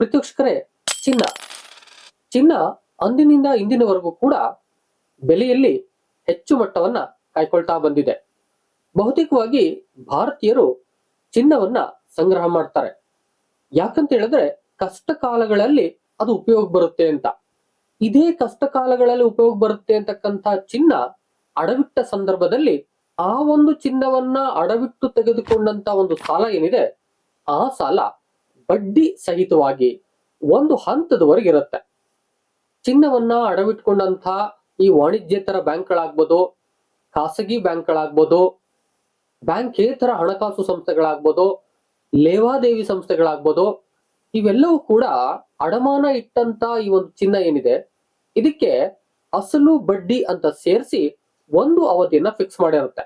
ಪ್ರತ್ಯಕ್ಷಕರೇ, ಚಿನ್ನ. ಚಿನ್ನ ಅಂದಿನಿಂದ ಇಂದಿನವರೆಗೂ ಕೂಡ ಬೆಲೆಯಲ್ಲಿ ಹೆಚ್ಚು ಮಟ್ಟವನ್ನ ಕಾಯ್ಕೊಳ್ತಾ ಬಂದಿದೆ. ಬಹುತೇಕವಾಗಿ ಭಾರತೀಯರು ಚಿನ್ನವನ್ನ ಸಂಗ್ರಹ ಮಾಡ್ತಾರೆ. ಯಾಕಂತ ಹೇಳಿದ್ರೆ ಕಷ್ಟ ಕಾಲಗಳಲ್ಲಿ ಅದು ಉಪಯೋಗ ಬರುತ್ತೆ ಅಂತ. ಇದೇ ಕಷ್ಟ ಕಾಲಗಳಲ್ಲಿ ಉಪಯೋಗ ಬರುತ್ತೆ ಅಂತಕ್ಕಂಥ ಚಿನ್ನ ಅಡವಿಟ್ಟ ಸಂದರ್ಭದಲ್ಲಿ ಆ ಒಂದು ಚಿನ್ನವನ್ನ ಅಡವಿಟ್ಟು ತೆಗೆದುಕೊಂಡಂತ ಒಂದು ಸಾಲ ಏನಿದೆ, ಆ ಸಾಲ ಬಡ್ಡಿ ಸಹಿತವಾಗಿ ಒಂದು ಹಂತದವರೆಗೆ ಇರುತ್ತೆ ಚಿನ್ನವನ್ನ ಅಡವಿಟ್ಕೊಂಡಂತ ಈ ವಾಣಿಜ್ಯೇತರ ಬ್ಯಾಂಕ್ಗಳಾಗ್ಬೋದು, ಖಾಸಗಿ ಬ್ಯಾಂಕ್ಗಳಾಗ್ಬೋದು ಬ್ಯಾಂಕೇತರ ಹಣಕಾಸು ಸಂಸ್ಥೆಗಳಾಗ್ಬೋದು, ಲೇವಾದೇವಿ ಸಂಸ್ಥೆಗಳಾಗ್ಬೋದು, ಇವೆಲ್ಲವೂ ಕೂಡ ಅಡಮಾನ ಇಟ್ಟಂತ ಈ ಒಂದು ಚಿನ್ನ ಏನಿದೆ, ಇದಕ್ಕೆ ಅಸಲು ಬಡ್ಡಿ ಅಂತ ಸೇರಿಸಿ ಒಂದು ಅವಧಿಯನ್ನ ಫಿಕ್ಸ್ ಮಾಡಿರುತ್ತೆ.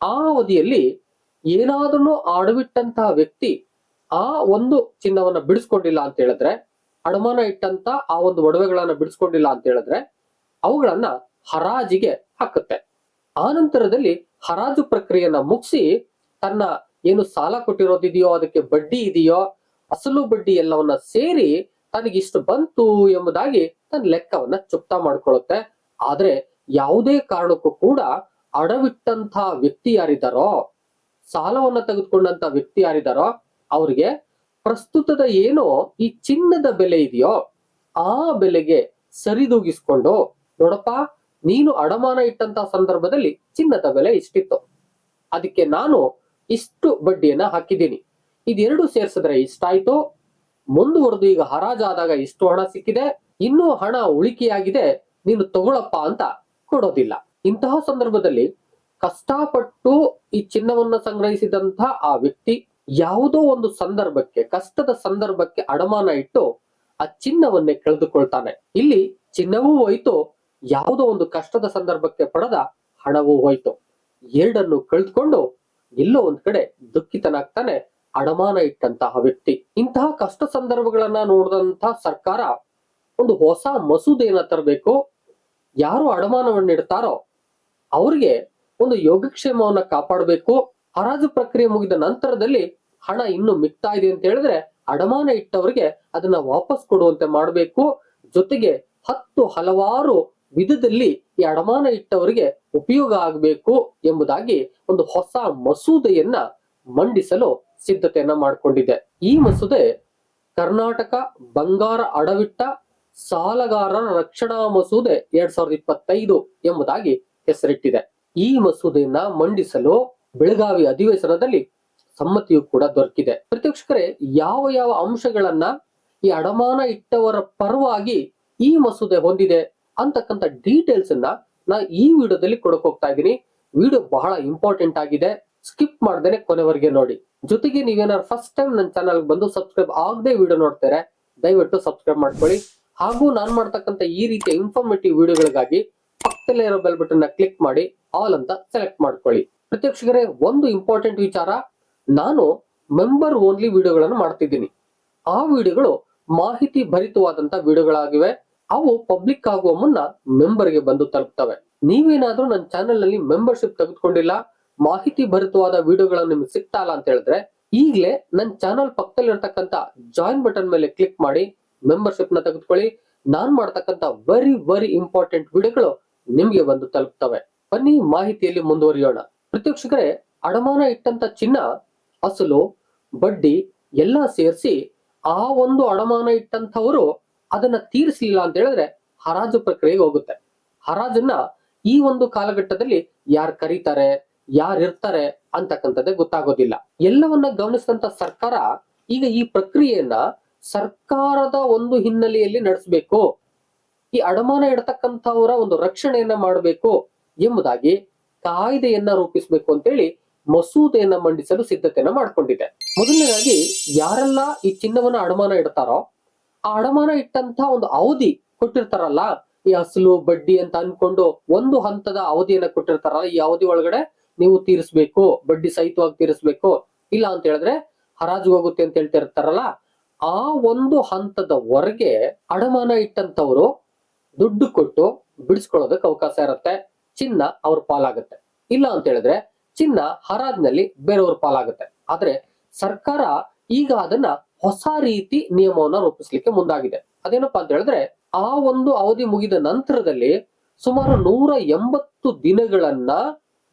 ಆ ಅವಧಿಯಲ್ಲಿ ಏನಾದರೂ ಅಡವಿಟ್ಟಂತಹ ವ್ಯಕ್ತಿ ಆ ಒಂದು ಚಿನ್ನವನ್ನ ಬಿಡಿಸ್ಕೊಂಡಿಲ್ಲ ಅಂತ ಹೇಳಿದ್ರೆ, ಅಡಮಾನ ಇಟ್ಟಂತ ಆ ಒಂದು ಒಡವೆಗಳನ್ನ ಬಿಡಿಸ್ಕೊಂಡಿಲ್ಲ ಅಂತ ಹೇಳಿದ್ರೆ, ಅವುಗಳನ್ನ ಹರಾಜಿಗೆ ಹಾಕುತ್ತೆ. ಆ ನಂತರದಲ್ಲಿ ಹರಾಜು ಪ್ರಕ್ರಿಯೆಯನ್ನ ಮುಗಿಸಿ ತನ್ನ ಏನು ಸಾಲ ಕೊಟ್ಟಿರೋದಿದೆಯೋ, ಅದಕ್ಕೆ ಬಡ್ಡಿ ಇದೆಯೋ, ಅಸಲು ಬಡ್ಡಿ ಎಲ್ಲವನ್ನ ಸೇರಿ ತನಗಿಷ್ಟು ಬಂತು ಎಂಬುದಾಗಿ ತನ್ನ ಲೆಕ್ಕವನ್ನ ಚುಪ್ತಾ ಮಾಡ್ಕೊಳ್ಳುತ್ತೆ. ಆದ್ರೆ ಯಾವುದೇ ಕಾರಣಕ್ಕೂ ಕೂಡ ಅಡವಿಟ್ಟಂತ ವ್ಯಕ್ತಿ ಯಾರಿದ್ದಾರೋ, ಸಾಲವನ್ನ ತೆಗೆದುಕೊಂಡಂತ ವ್ಯಕ್ತಿ ಯಾರಿದ್ದಾರೋ ಅವ್ರಿಗೆ ಪ್ರಸ್ತುತದ ಏನೋ ಈ ಚಿನ್ನದ ಬೆಲೆ ಇದೆಯೋ ಆ ಬೆಲೆಗೆ ಸರಿದೂಗಿಸ್ಕೊಂಡು, ನೋಡಪ್ಪ, ನೀನು ಅಡಮಾನ ಇಟ್ಟಂತ ಸಂದರ್ಭದಲ್ಲಿ ಚಿನ್ನದ ಬೆಲೆ ಇಷ್ಟಿತ್ತು. ಅದಕ್ಕೆ ನಾನು ಇಷ್ಟು ಬಡ್ಡಿಯನ್ನ ಹಾಕಿದ್ದೀನಿ. ಇದೆರಡು ಸೇರ್ಸಿದ್ರೆ ಇಷ್ಟಾಯ್ತು. ಮುಂದುವರೆದು ಈಗ ಹರಾಜಾದಾಗ ಇಷ್ಟು ಹಣ ಸಿಕ್ಕಿದೆ. ಇನ್ನೂ ಹಣ ಉಳಿಕೆಯಾಗಿದೆ. ನೀನು ತಗೊಳಪ್ಪ ಅಂತ ಕೊಡೋದಿಲ್ಲ. ಇಂತಹ ಸಂದರ್ಭದಲ್ಲಿ ಕಷ್ಟಪಟ್ಟು ಈ ಚಿನ್ನವನ್ನು ಸಂಗ್ರಹಿಸಿದಂತ ಆ ವ್ಯಕ್ತಿ ಯಾವುದೋ ಒಂದು ಸಂದರ್ಭಕ್ಕೆ, ಕಷ್ಟದ ಸಂದರ್ಭಕ್ಕೆ ಅಡಮಾನ ಇಟ್ಟು ಆ ಚಿನ್ನವನ್ನೇ ಕಳೆದುಕೊಳ್ತಾನೆ. ಇಲ್ಲಿ ಚಿನ್ನವೂ ಹೋಯ್ತು, ಯಾವುದೋ ಒಂದು ಕಷ್ಟದ ಸಂದರ್ಭಕ್ಕೆ ಪಡೆದ ಹಣವೂ ಹೋಯ್ತು. ಎರಡನ್ನು ಕಳೆದುಕೊಂಡು ಎಲ್ಲೋ ಒಂದ್ ಕಡೆ ದುಃಖಿತನಾಗ್ತಾನೆ ಅಡಮಾನ ಇಟ್ಟಂತಹ ವ್ಯಕ್ತಿ. ಇಂತಹ ಕಷ್ಟ ಸಂದರ್ಭಗಳನ್ನ ನೋಡಿದಂತಹ ಸರ್ಕಾರ ಒಂದು ಹೊಸ ಮಸೂದೆಯನ್ನ ತರಬೇಕು. ಯಾರು ಅಡಮಾನವನ್ನು ಇಡ್ತಾರೋ ಅವ್ರಿಗೆ ಒಂದು ಯೋಗಕ್ಷೇಮವನ್ನ ಕಾಪಾಡಬೇಕು. ಹರಾಜು ಪ್ರಕ್ರಿಯೆ ಮುಗಿದ ನಂತರದಲ್ಲಿ ಹಣ ಇನ್ನು ಮಿಕ್ತಾ ಇದೆ ಅಂತ ಹೇಳಿದ್ರೆ ಅಡಮಾನ ಇಟ್ಟವರಿಗೆ ಅದನ್ನ ವಾಪಸ್ ಕೊಡುವಂತೆ ಮಾಡಬೇಕು. ಜೊತೆಗೆ ಹತ್ತು ಹಲವಾರು ವಿಧದಲ್ಲಿ ಈ ಅಡಮಾನ ಇಟ್ಟವರಿಗೆ ಉಪಯೋಗ ಆಗಬೇಕು ಎಂಬುದಾಗಿ ಒಂದು ಹೊಸ ಮಸೂದೆಯನ್ನ ಮಂಡಿಸಲು ಸಿದ್ಧತೆಯನ್ನ ಮಾಡಿಕೊಂಡಿದೆ. ಈ ಮಸೂದೆ ಕರ್ನಾಟಕ ಬಂಗಾರ ಅಡವಿಟ್ಟ ಸಾಲಗಾರರ ರಕ್ಷಣಾ ಮಸೂದೆ ಎರಡ್ ಸಾವಿರದ ಇಪ್ಪತ್ತೈದು ಎಂಬುದಾಗಿ ಹೆಸರಿಟ್ಟಿದೆ. ಈ ಮಸೂದೆಯನ್ನ ಮಂಡಿಸಲು ಬೆಳಗಾವಿ ಅಧಿವೇಶನದಲ್ಲಿ ಸಮ್ಮತಿಯು ಕೂಡ ದೊರಕಿದೆ. ಪ್ರತ್ಯಕ್ಷಕರೇ, ಯಾವ ಯಾವ ಅಂಶಗಳನ್ನ ಈ ಅಡಮಾನ ಇಟ್ಟವರ ಪರವಾಗಿ ಈ ಮಸೂದೆ ಹೊಂದಿದೆ ಅಂತಕ್ಕಂಥ ಡೀಟೇಲ್ಸ್ ಅನ್ನ ನಾ ಈ ವಿಡಿಯೋದಲ್ಲಿ ಕೊಡಕ್ ಹೋಗ್ತಾ ಇದ್ದೀನಿ. ವಿಡಿಯೋ ಬಹಳ ಇಂಪಾರ್ಟೆಂಟ್ ಆಗಿದೆ. ಸ್ಕಿಪ್ ಮಾಡ್ದೇನೆ ಕೊನೆವರೆಗೆ ನೋಡಿ. ಜೊತೆಗೆ ನೀವೇನಾದ್ರು ಫಸ್ಟ್ ಟೈಮ್ ನನ್ನ ಚಾನಲ್ ಬಂದು ಸಬ್ಸ್ಕ್ರೈಬ್ ಆಗದೆ ವಿಡಿಯೋ ನೋಡ್ತಾರೆ, ದಯವಿಟ್ಟು ಸಬ್ಸ್ಕ್ರೈಬ್ ಮಾಡ್ಕೊಳ್ಳಿ. ಹಾಗೂ ನಾನು ಮಾಡ್ತಕ್ಕಂಥ ಈ ರೀತಿಯ ಇನ್ಫಾರ್ಮೇಟಿವ್ ವಿಡಿಯೋಗಳಿಗಾಗಿ ಪಕ್ಕದಲ್ಲೇ ಇರೋ ಬೆಲ್ ಬಟನ್ ಕ್ಲಿಕ್ ಮಾಡಿ ಆಲ್ ಅಂತ ಸೆಲೆಕ್ಟ್ ಮಾಡ್ಕೊಳ್ಳಿ. ಪ್ರತ್ಯಕ್ಷಕರೇ, ಒಂದು ಇಂಪಾರ್ಟೆಂಟ್ ವಿಚಾರ. ನಾನು ಮೆಂಬರ್ ಓನ್ಲಿ ವಿಡಿಯೋಗಳನ್ನು ಮಾಡ್ತಿದ್ದೀನಿ. ಆ ವಿಡಿಯೋಗಳು ಮಾಹಿತಿ ಭರಿತವಾದಂತ ವಿಡಿಯೋಗಳಾಗಿವೆ. ಅವು ಪಬ್ಲಿಕ್ ಆಗುವ ಮುನ್ನ ಮೆಂಬರ್ಗೆ ಬಂದು ತಲುಪ್ತವೆ. ನೀವೇನಾದ್ರೂ ನನ್ನ ಚಾನೆಲ್ನಲ್ಲಿ ಮೆಂಬರ್ಶಿಪ್ ತೆಗೆದುಕೊಂಡಿಲ್ಲ, ಮಾಹಿತಿ ಭರಿತವಾದ ವಿಡಿಯೋಗಳನ್ನು ನಿಮ್ಗೆ ಸಿಗ್ತಾ ಅಂತ ಹೇಳಿದ್ರೆ, ಈಗಲೇ ನನ್ನ ಚಾನಲ್ ಪಕ್ಕದಲ್ಲಿ ಇರ್ತಕ್ಕಂಥ ಜಾಯಿನ್ ಬಟನ್ ಮೇಲೆ ಕ್ಲಿಕ್ ಮಾಡಿ ಮೆಂಬರ್ಶಿಪ್ನ ತೆಗೆದುಕೊಳ್ಳಿ. ನಾನ್ ಮಾಡ್ತಕ್ಕಂಥ ವೆರಿ ವೆರಿ ಇಂಪಾರ್ಟೆಂಟ್ ವಿಡಿಯೋಗಳು ನಿಮ್ಗೆ ಬಂದು ತಲುಪ್ತವೆ. ಬನ್ನಿ, ಮಾಹಿತಿಯಲ್ಲಿ ಮುಂದುವರಿಯೋಣ. ಪ್ರತ್ಯಕ್ಷಕರೇ, ಅಡಮಾನ ಇಟ್ಟಂತ ಚಿನ್ನ, ಅಸಲು, ಬಡ್ಡಿ ಎಲ್ಲ ಸೇರಿಸಿ ಆ ಒಂದು ಅಡಮಾನ ಇಟ್ಟಂತವರು ಅದನ್ನ ತೀರಿಸಲಿಲ್ಲ ಅಂತ ಹೇಳಿದ್ರೆ ಹರಾಜು ಪ್ರಕ್ರಿಯೆಗೆ ಹೋಗುತ್ತೆ. ಹರಾಜನ್ನ ಈ ಒಂದು ಕಾಲಘಟ್ಟದಲ್ಲಿ ಯಾರು ಕರೀತಾರೆ, ಯಾರು ಇರ್ತಾರೆ ಅಂತಕ್ಕಂಥದ್ದೇ ಗೊತ್ತಾಗೋದಿಲ್ಲ. ಎಲ್ಲವನ್ನ ಗಮನಿಸಿದಂತ ಸರ್ಕಾರ ಈಗ ಈ ಪ್ರಕ್ರಿಯೆಯನ್ನ ಸರ್ಕಾರದ ಒಂದು ಹಿನ್ನೆಲೆಯಲ್ಲಿ ನಡೆಸಬೇಕು. ಈ ಅಡಮಾನ ಇಡತಕ್ಕಂಥವರ ಒಂದು ರಕ್ಷಣೆಯನ್ನ ಮಾಡಬೇಕು ಎಂಬುದಾಗಿ ಕಾಯ್ದೆಯನ್ನ ರೂಪಿಸಬೇಕು ಅಂತೇಳಿ ಮಸೂದೆಯನ್ನ ಮಂಡಿಸಲು ಸಿದ್ಧತೆಯನ್ನ ಮಾಡಿಕೊಂಡಿದೆ. ಮೊದಲನೇದಾಗಿ ಯಾರೆಲ್ಲ ಈ ಚಿನ್ನವನ್ನ ಅಡಮಾನ ಇಡ್ತಾರೋ ಆ ಅಡಮಾನ ಇಟ್ಟಂತ ಒಂದು ಅವಧಿ ಕೊಟ್ಟಿರ್ತಾರಲ್ಲ, ಈ ಅಸಲು ಬಡ್ಡಿ ಅಂತ ಅನ್ಕೊಂಡು ಒಂದು ಹಂತದ ಅವಧಿಯನ್ನ ಕೊಟ್ಟಿರ್ತಾರಲ್ಲ, ಈ ಅವಧಿ ಒಳಗಡೆ ನೀವು ತೀರಿಸ್ಬೇಕು, ಬಡ್ಡಿ ಸಹಿತವಾಗಿ ತೀರಿಸ್ಬೇಕು, ಇಲ್ಲ ಅಂತ ಹೇಳಿದ್ರೆ ಹರಾಜು ಹೋಗುತ್ತೆ ಅಂತ ಹೇಳ್ತಿರ್ತಾರಲ್ಲ ಆ ಒಂದು ಹಂತದವರೆಗೆ ಅಡಮಾನ ಇಟ್ಟಂತವ್ರು ದುಡ್ಡು ಕೊಟ್ಟು ಬಿಡಿಸ್ಕೊಳ್ಳೋದಕ್ಕೆ ಅವಕಾಶ ಇರುತ್ತೆ. ಚಿನ್ನ ಅವ್ರ ಪಾಲಾಗುತ್ತೆ. ಇಲ್ಲ ಅಂತ ಹೇಳಿದ್ರೆ ಚಿನ್ನ ಹರಾಜ್ನಲ್ಲಿ ಬೇರೆಯವ್ರ ಪಾಲಾಗುತ್ತೆ. ಆದ್ರೆ ಸರ್ಕಾರ ಈಗ ಅದನ್ನ ಹೊಸ ರೀತಿ ನಿಯಮವನ್ನ ರೂಪಿಸ್ಲಿಕ್ಕೆ ಮುಂದಾಗಿದೆ. ಅದೇನಪ್ಪಾ ಅಂತ ಹೇಳಿದ್ರೆ ಆ ಒಂದು ಅವಧಿ ಮುಗಿದ ನಂತರದಲ್ಲಿ ಸುಮಾರು ನೂರ ಎಂಬತ್ತು ದಿನಗಳನ್ನ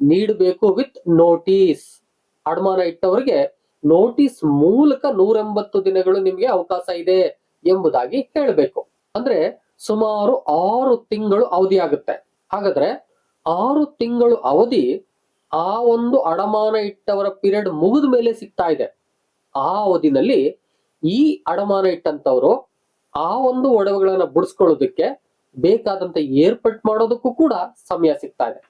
ನೀಡಬೇಕು ವಿತ್ ನೋಟಿಸ್. ಅಡಮಾನ ಇಟ್ಟವರಿಗೆ ನೋಟಿಸ್ ಮೂಲಕ ನೂರ ಎಂಬತ್ತು ದಿನಗಳು ನಿಮ್ಗೆ ಅವಕಾಶ ಇದೆ ಎಂಬುದಾಗಿ ಹೇಳಬೇಕು. ಅಂದ್ರೆ ಸುಮಾರು ಆರು ತಿಂಗಳು ಅವಧಿ ಆಗುತ್ತೆ. ಹಾಗಾದ್ರೆ ಆರು ತಿಂಗಳು ಅವಧಿ ಆ ಒಂದು ಅಡಮಾನ ಇಟ್ಟವರ ಪೀರಿಯಡ್ ಮುಗಿದ ಮೇಲೆ ಸಿಗ್ತಾ ಇದೆ. ಆ ಅವಧಿನಲ್ಲಿ ಈ ಅಡಮಾನ ಇಟ್ಟಂತವರು ಆ ಒಂದು ಒಡವೆಗಳನ್ನ ಬಿಡಿಸ್ಕೊಳ್ಳೋದಕ್ಕೆ ಬೇಕಾದಂತ ಏರ್ಪಟ್ ಮಾಡೋದಕ್ಕೂ ಕೂಡ ಸಮಯ ಸಿಗ್ತಾ ಇದೆ.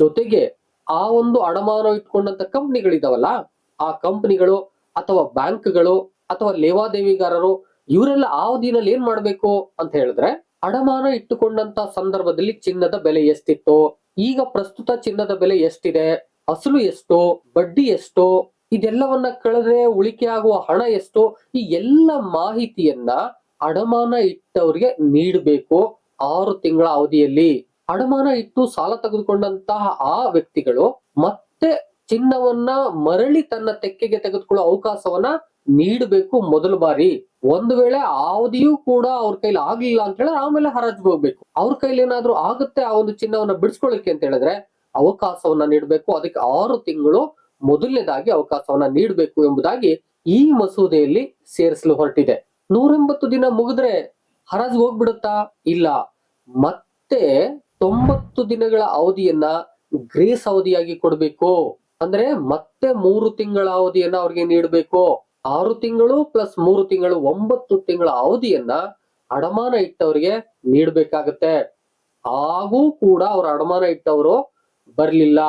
ಜೊತೆಗೆ ಆ ಒಂದು ಅಡಮಾನ ಇಟ್ಕೊಂಡಂತ ಕಂಪ್ನಿಗಳಿದಾವಲ್ಲ, ಆ ಕಂಪ್ನಿಗಳು ಅಥವಾ ಬ್ಯಾಂಕ್ಗಳು ಅಥವಾ ಲೇವಾದೇವಿಗಾರರು ಇವರೆಲ್ಲ ಆ ಅವಧಿನಲ್ಲಿ ಏನ್ ಮಾಡ್ಬೇಕು ಅಂತ ಹೇಳಿದ್ರೆ, ಅಡಮಾನ ಇಟ್ಟುಕೊಂಡಂತ ಸಂದರ್ಭದಲ್ಲಿ ಚಿನ್ನದ ಬೆಲೆ ಎಷ್ಟಿತ್ತು ಈಗ ಪ್ರಸ್ತುತ ಚಿನ್ನದ ಬೆಲೆ ಎಷ್ಟಿದೆ, ಅಸಲು ಎಷ್ಟು, ಬಡ್ಡಿ ಎಷ್ಟು, ಇದೆಲ್ಲವನ್ನ ಕಳೆದ್ರೆ ಉಳಿಕೆ ಆಗುವ ಹಣ ಎಷ್ಟು, ಈ ಎಲ್ಲ ಮಾಹಿತಿಯನ್ನ ಅಡಮಾನ ಇಟ್ಟವರಿಗೆ ನೀಡಬೇಕು ಆರು ತಿಂಗಳ ಅವಧಿಯಲ್ಲಿ. ಅಡಮಾನ ಇಟ್ಟು ಸಾಲ ತೆಗೆದುಕೊಂಡಂತಹ ಆ ವ್ಯಕ್ತಿಗಳು ಮತ್ತೆ ಚಿನ್ನವನ್ನ ಮರಳಿ ತನ್ನ ತೆಕ್ಕೆಗೆ ತೆಗೆದುಕೊಳ್ಳುವ ಅವಕಾಶವನ್ನ ನೀಡಬೇಕು ಮೊದಲ ಬಾರಿ. ಒಂದು ವೇಳೆ ಅವಧಿಯೂ ಕೂಡ ಅವ್ರ ಕೈಲಿ ಆಗ್ಲಿಲ್ಲ ಅಂತ ಹೇಳಿದ್ರೆ ಆಮೇಲೆ ಹರಾಜ್ಗೆ ಹೋಗ್ಬೇಕು. ಅವ್ರ ಕೈಲಿ ಏನಾದ್ರೂ ಆಗುತ್ತೆ ಆ ಒಂದು ಚಿನ್ನವನ್ನ ಬಿಡಿಸ್ಕೊಳ್ಳಿಕ್ಕೆ ಅಂತ ಹೇಳಿದ್ರೆ ಅವಕಾಶವನ್ನ ನೀಡಬೇಕು. ಅದಕ್ಕೆ ಆರು ತಿಂಗಳು ಮೊದಲನೇದಾಗಿ ಅವಕಾಶವನ್ನ ನೀಡಬೇಕು ಎಂಬುದಾಗಿ ಈ ಮಸೂದೆಯಲ್ಲಿ ಸೇರಿಸಲು ಹೊರಟಿದೆ. ನೂರೆಂಬತ್ತು ದಿನ ಮುಗಿದ್ರೆ ಹರಾಜು ಹೋಗ್ಬಿಡುತ್ತಾ? ಇಲ್ಲ. ಮತ್ತೆ ತೊಂಬತ್ತು ದಿನಗಳ ಅವಧಿಯನ್ನ ಗ್ರೇಸ್ ಅವಧಿಯಾಗಿ ಕೊಡಬೇಕು. ಅಂದ್ರೆ ಮತ್ತೆ ಮೂರು ತಿಂಗಳ ಅವಧಿಯನ್ನ ಅವ್ರಿಗೆ ನೀಡಬೇಕು. ಆರು ತಿಂಗಳು ಪ್ಲಸ್ ಮೂರು ತಿಂಗಳು ಒಂಬತ್ತು ತಿಂಗಳ ಅವಧಿಯನ್ನ ಅಡಮಾನ ಇಟ್ಟವರಿಗೆ ನೀಡಬೇಕಾಗತ್ತೆ. ಹಾಗೂ ಕೂಡ ಅವ್ರ ಅಡಮಾನ ಇಟ್ಟವರು ಬರ್ಲಿಲ್ಲ,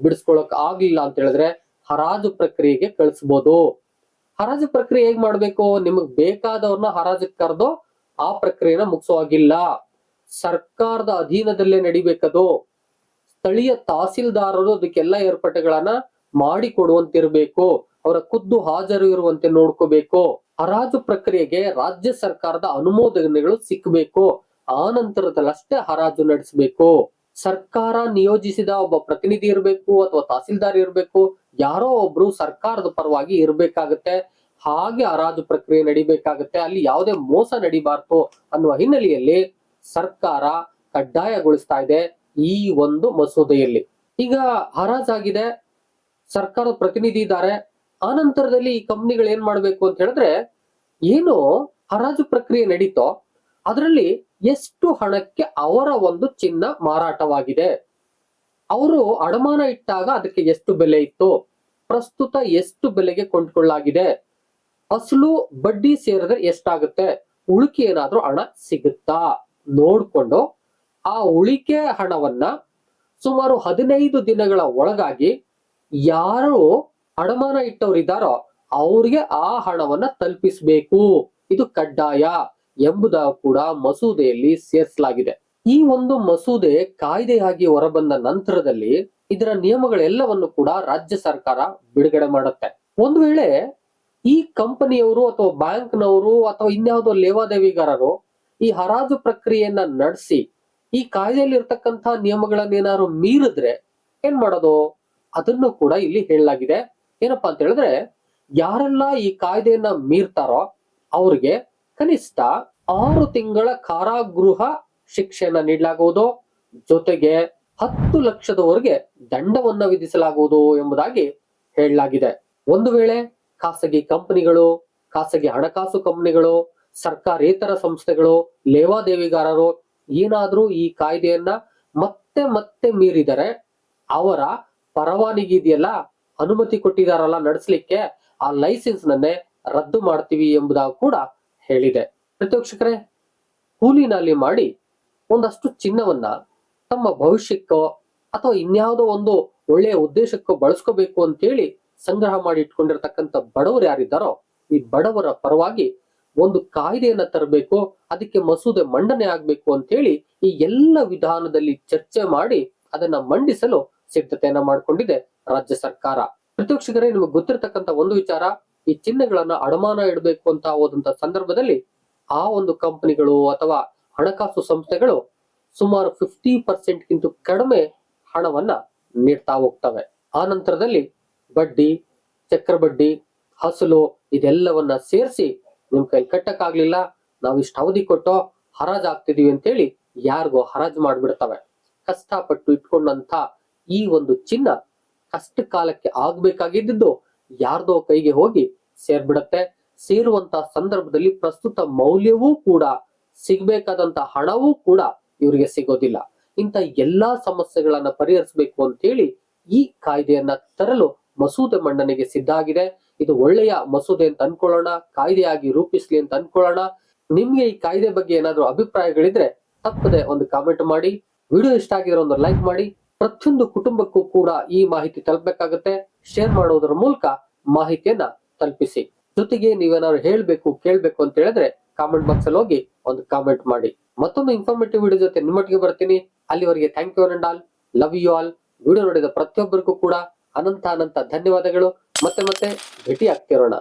ಬಿಡಿಸ್ಕೊಳಕ್ ಆಗ್ಲಿಲ್ಲ ಅಂತ ಹೇಳಿದ್ರೆ ಹರಾಜು ಪ್ರಕ್ರಿಯೆಗೆ ಕಳಿಸ್ಬೋದು. ಹರಾಜು ಪ್ರಕ್ರಿಯೆ ಹೇಗ್ ಮಾಡ್ಬೇಕು? ನಿಮಗ್ ಬೇಕಾದವ್ರನ್ನ ಹರಾಜು ಕರೆದು ಆ ಪ್ರಕ್ರಿಯೆನ ಮುಗಿಸುವಾಗಿಲ್ಲ. ಸರ್ಕಾರದ ಅಧೀನದಲ್ಲೇ ನಡಿಬೇಕದು. ಸ್ಥಳೀಯ ತಹಸೀಲ್ದಾರರು ಅದಕ್ಕೆಲ್ಲ ಏರ್ಪಾಟುಗಳನ್ನ ಮಾಡಿ ಕೊಡುವಂತಿರ್ಬೇಕು ಅವರ ಖುದ್ದು ಹಾಜರು ಇರುವಂತೆ ನೋಡ್ಕೋಬೇಕು. ಹರಾಜು ಪ್ರಕ್ರಿಯೆಗೆ ರಾಜ್ಯ ಸರ್ಕಾರದ ಅನುಮೋದನೆಗಳು ಸಿಕ್ಕಬೇಕು ಆ ನಂತರದಲ್ಲಷ್ಟೇ ಹರಾಜು ನಡೆಸಬೇಕು. ಸರ್ಕಾರ ನಿಯೋಜಿಸಿದ ಒಬ್ಬ ಪ್ರತಿನಿಧಿ ಇರಬೇಕು ಅಥವಾ ತಹಸೀಲ್ದಾರ್ ಇರಬೇಕು, ಯಾರೋ ಒಬ್ರು ಸರ್ಕಾರದ ಪರವಾಗಿ ಇರಬೇಕಾಗತ್ತೆ. ಹಾಗೆ ಹರಾಜು ಪ್ರಕ್ರಿಯೆ ನಡಿಬೇಕಾಗತ್ತೆ. ಅಲ್ಲಿ ಯಾವುದೇ ಮೋಸ ನಡಿಬಾರ್ದು ಅನ್ನುವ ಹಿನ್ನೆಲೆಯಲ್ಲಿ ಸರ್ಕಾರ ಕಡ್ಡಾಯಗೊಳಿಸ್ತಾ ಇದೆ ಈ ಒಂದು ಮಸೂದೆಯಲ್ಲಿ. ಈಗ ಹರಾಜಾಗಿದೆ. ಸರ್ಕಾರದ ಪ್ರತಿನಿಧಿ ಇದ್ದಾರೆ. ಆ ನಂತರದಲ್ಲಿ ಈ ಕಂಪ್ನಿಗಳು ಏನ್ ಮಾಡ್ಬೇಕು ಅಂತ ಹೇಳಿದ್ರೆ, ಏನು ಹರಾಜು ಪ್ರಕ್ರಿಯೆ ನಡೀತೋ, ಅದರಲ್ಲಿ ಎಷ್ಟು ಹಣಕ್ಕೆ ಅವರ ಒಂದು ಚಿನ್ನ ಮಾರಾಟವಾಗಿದೆ? ಅವರು ಅಡಮಾನ ಇಟ್ಟಾಗ ಅದಕ್ಕೆ ಎಷ್ಟು ಬೆಲೆ ಇತ್ತು? ಪ್ರಸ್ತುತ ಎಷ್ಟು ಬೆಲೆಗೆ ಕೊಂಡ್ಕೊಳ್ಳಾಗಿದೆ? ಅಸಲು ಬಡ್ಡಿ ಸೇರಿದ್ರೆ ಎಷ್ಟಾಗುತ್ತೆ? ಉಳಿಕೆ ಏನಾದ್ರೂ ಹಣ ಸಿಗುತ್ತಾ? ನೋಡ್ಕೊಂಡು ಆ ಉಳಿಕೆ ಹಣವನ್ನ ಸುಮಾರು ಹದಿನೈದು ದಿನಗಳ ಒಳಗಾಗಿ ಯಾರು ಅಡಮಾನ ಇಟ್ಟವ್ರು ಇದ್ದಾರೋ ಅವ್ರಿಗೆ ಆ ಹಣವನ್ನ ತಲುಪಿಸಬೇಕು. ಇದು ಕಡ್ಡಾಯ ಎಂಬುದ ಕೂಡ ಮಸೂದೆಯಲ್ಲಿ ಸೇರಿಸಲಾಗಿದೆ. ಈ ಒಂದು ಮಸೂದೆ ಕಾಯ್ದೆಯಾಗಿ ಹೊರಬಂದ ನಂತರದಲ್ಲಿ ಇದರ ನಿಯಮಗಳೆಲ್ಲವನ್ನು ಕೂಡ ರಾಜ್ಯ ಸರ್ಕಾರ ಬಿಡುಗಡೆ ಮಾಡುತ್ತೆ. ಒಂದು ವೇಳೆ ಈ ಕಂಪನಿಯವರು ಅಥವಾ ಬ್ಯಾಂಕ್ನವರು ಅಥವಾ ಇನ್ಯಾವುದೋ ಲೇವಾದೇವಿಗಾರರು ಈ ಹರಾಜು ಪ್ರಕ್ರಿಯೆಯನ್ನ ನಡೆಸಿ ಈ ಕಾಯ್ದೆಯಲ್ಲಿ ಇರ್ತಕ್ಕಂತಹ ನಿಯಮಗಳನ್ನೇನಾದ್ರು ಮೀರಿದ್ರೆ ಏನ್ ಮಾಡೋದು? ಅದನ್ನು ಕೂಡ ಇಲ್ಲಿ ಹೇಳಲಾಗಿದೆ. ಏನಪ್ಪಾ ಅಂತ ಹೇಳಿದ್ರೆ, ಯಾರೆಲ್ಲ ಈ ಕಾಯ್ದೆಯನ್ನ ಮೀರ್ತಾರೋ ಅವ್ರಿಗೆ ಕನಿಷ್ಠ ಆರು ತಿಂಗಳ ಕಾರಾಗೃಹ ಶಿಕ್ಷೆಯನ್ನ ನೀಡಲಾಗುವುದು. ಜೊತೆಗೆ ಹತ್ತು ಲಕ್ಷದವರೆಗೆ ದಂಡವನ್ನ ವಿಧಿಸಲಾಗುವುದು ಎಂಬುದಾಗಿ ಹೇಳಲಾಗಿದೆ. ಒಂದು ವೇಳೆ ಖಾಸಗಿ ಕಂಪನಿಗಳು, ಖಾಸಗಿ ಹಣಕಾಸು ಕಂಪನಿಗಳು, ಸರ್ಕಾರೇತರ ಸಂಸ್ಥೆಗಳು, ಲೇವಾದೇವಿಗಾರರು ಏನಾದ್ರೂ ಈ ಕಾಯ್ದೆಯನ್ನ ಮತ್ತೆ ಮತ್ತೆ ಮೀರಿದರೆ ಅವರ ಪರವಾನಗಿ ಇದೆಯಲ್ಲ? ಅನುಮತಿ ಕೊಟ್ಟಿದಾರಲ್ಲ ನಡೆಸಲಿಕ್ಕೆ ಆ ಲೈಸೆನ್ಸ್ ನನ್ನೇ ರದ್ದು ಮಾಡ್ತೀವಿ ಎಂಬುದಾಗಿ ಕೂಡ ಹೇಳಿದೆ. ಪ್ರತಿಪಕ್ಷಕರೇ ಕೂಲಿನಲ್ಲಿ ಮಾಡಿ ಒಂದಷ್ಟು ಚಿನ್ನವನ್ನ ತಮ್ಮ ಭವಿಷ್ಯಕ್ಕೋ ಅಥವಾ ಇನ್ಯಾವುದೋ ಒಂದು ಒಳ್ಳೆಯ ಉದ್ದೇಶಕ್ಕೋ ಬಳಸ್ಕೋಬೇಕು ಅಂತೇಳಿ ಸಂಗ್ರಹ ಮಾಡಿ ಇಟ್ಕೊಂಡಿರ್ತಕ್ಕಂಥ ಬಡವರು ಯಾರಿದ್ದಾರೋ, ಈ ಬಡವರ ಪರವಾಗಿ ಒಂದು ಕಾಯ್ದೆಯನ್ನ ತರಬೇಕು, ಅದಕ್ಕೆ ಮಸೂದೆ ಮಂಡನೆ ಆಗ್ಬೇಕು ಅಂತೇಳಿ ಈ ಎಲ್ಲ ವಿಧಾನದಲ್ಲಿ ಚರ್ಚೆ ಮಾಡಿ ಅದನ್ನ ಮಂಡಿಸಲು ಸಿದ್ಧತೆಯನ್ನ ಮಾಡಿಕೊಂಡಿದೆ. ರಾಜ್ಯ ಸರ್ಕಾರ. ಪ್ರತಿಪಕ್ಷಕರೇ ನಿಮಗೆ ಗೊತ್ತಿರತಕ್ಕಂತ ಒಂದು ವಿಚಾರ, ಈ ಚಿಹ್ನೆಗಳನ್ನ ಅಡಮಾನ ಇಡಬೇಕು ಅಂತ ಹೋದಂತ ಸಂದರ್ಭದಲ್ಲಿ ಆ ಒಂದು ಕಂಪನಿಗಳು ಅಥವಾ ಹಣಕಾಸು ಸಂಸ್ಥೆಗಳು ಸುಮಾರು ಫಿಫ್ಟಿ ಪರ್ಸೆಂಟ್ ಗಿಂತ ಕಡಿಮೆ ಹಣವನ್ನ ನೀಡ್ತಾ ಹೋಗ್ತವೆ. ಆ ನಂತರದಲ್ಲಿ ಬಡ್ಡಿ, ಚಕ್ರ ಬಡ್ಡಿ, ಹಸಲು ಇದೆಲ್ಲವನ್ನ ಸೇರಿಸಿ ನಿಮ್ ಕೈ ಕಟ್ಟಕ್ಕಾಗ್ಲಿಲ್ಲ, ನಾವು ಇಷ್ಟು ಅವಧಿ ಕೊಟ್ಟೋ ಹರಾಜ್ ಆಗ್ತಿದೀವಿ ಅಂತೇಳಿ ಯಾರಿಗೋ ಹರಾಜ್ ಮಾಡ್ಬಿಡ್ತವೆ. ಕಷ್ಟಪಟ್ಟು ಇಟ್ಕೊಂಡಂತ ಈ ಒಂದು ಚಿನ್ನ ಕಷ್ಟ ಕಾಲಕ್ಕೆ ಆಗ್ಬೇಕಾಗಿದ್ದು ಯಾರ್ದೋ ಕೈಗೆ ಹೋಗಿ ಸೇರ್ಬಿಡತ್ತೆ. ಸೇರುವಂತ ಸಂದರ್ಭದಲ್ಲಿ ಪ್ರಸ್ತುತ ಮೌಲ್ಯವೂ ಕೂಡ, ಸಿಗ್ಬೇಕಾದಂತ ಹಣವೂ ಕೂಡ ಇವರಿಗೆ ಸಿಗೋದಿಲ್ಲ. ಇಂತ ಎಲ್ಲಾ ಸಮಸ್ಯೆಗಳನ್ನ ಪರಿಹರಿಸಬೇಕು ಅಂತ ಹೇಳಿ ಈ ಕಾಯ್ದೆಯನ್ನ ತರಲು ಮಸೂದೆ ಮಂಡನೆಗೆ ಸಿದ್ಧ ಆಗಿದೆ. ಇದು ಒಳ್ಳೆಯ ಮಸೂದೆ ಅಂತ ಅನ್ಕೊಳ್ಳೋಣ, ಕಾಯ್ದೆಯಾಗಿ ರೂಪಿಸ್ಲಿ ಅಂತ ಅನ್ಕೊಳ್ಳೋಣ. ನಿಮ್ಗೆ ಈ ಕಾಯ್ದೆ ಬಗ್ಗೆ ಏನಾದ್ರೂ ಅಭಿಪ್ರಾಯಗಳಿದ್ರೆ ತಪ್ಪದೆ ಒಂದು ಕಾಮೆಂಟ್ ಮಾಡಿ. ವಿಡಿಯೋ ಇಷ್ಟ ಆಗಿದ್ರೆ ಒಂದು ಲೈಕ್ ಮಾಡಿ. ಪ್ರತಿಯೊಂದು ಕುಟುಂಬಕ್ಕೂ ಕೂಡ ಈ ಮಾಹಿತಿ ತಲುಪಬೇಕಾಗುತ್ತೆ. ಶೇರ್ ಮಾಡುವುದರ ಮೂಲಕ ಮಾಹಿತಿಯನ್ನ ತಲುಪಿಸಿ. ಜೊತೆಗೆ ನೀವೇನಾದ್ರು ಹೇಳ್ಬೇಕು, ಕೇಳ್ಬೇಕು ಅಂತ ಹೇಳಿದ್ರೆ ಕಾಮೆಂಟ್ ಬಾಕ್ಸ್ ಅಲ್ಲಿ ಹೋಗಿ ಒಂದು ಕಾಮೆಂಟ್ ಮಾಡಿ. ಮತ್ತೊಂದು ಇನ್ಫಾರ್ಮೇಟಿವ್ ವಿಡಿಯೋ ಜೊತೆ ನಿಮ್ಮೊಟ್ಟಿಗೆ ಬರ್ತೀನಿ. ಅಲ್ಲಿವರೆಗೆ thank you and all love you all video ನೋಡಿದ ಪ್ರತಿಯೊಬ್ಬರಿಗೂ ಕೂಡ ಅನಂತ ಅನಂತ ಧನ್ಯವಾದಗಳು. ಮತ್ತೆ ಮತ್ತೆ ಭೇಟಿ ಆಗ್ತಿರೋಣ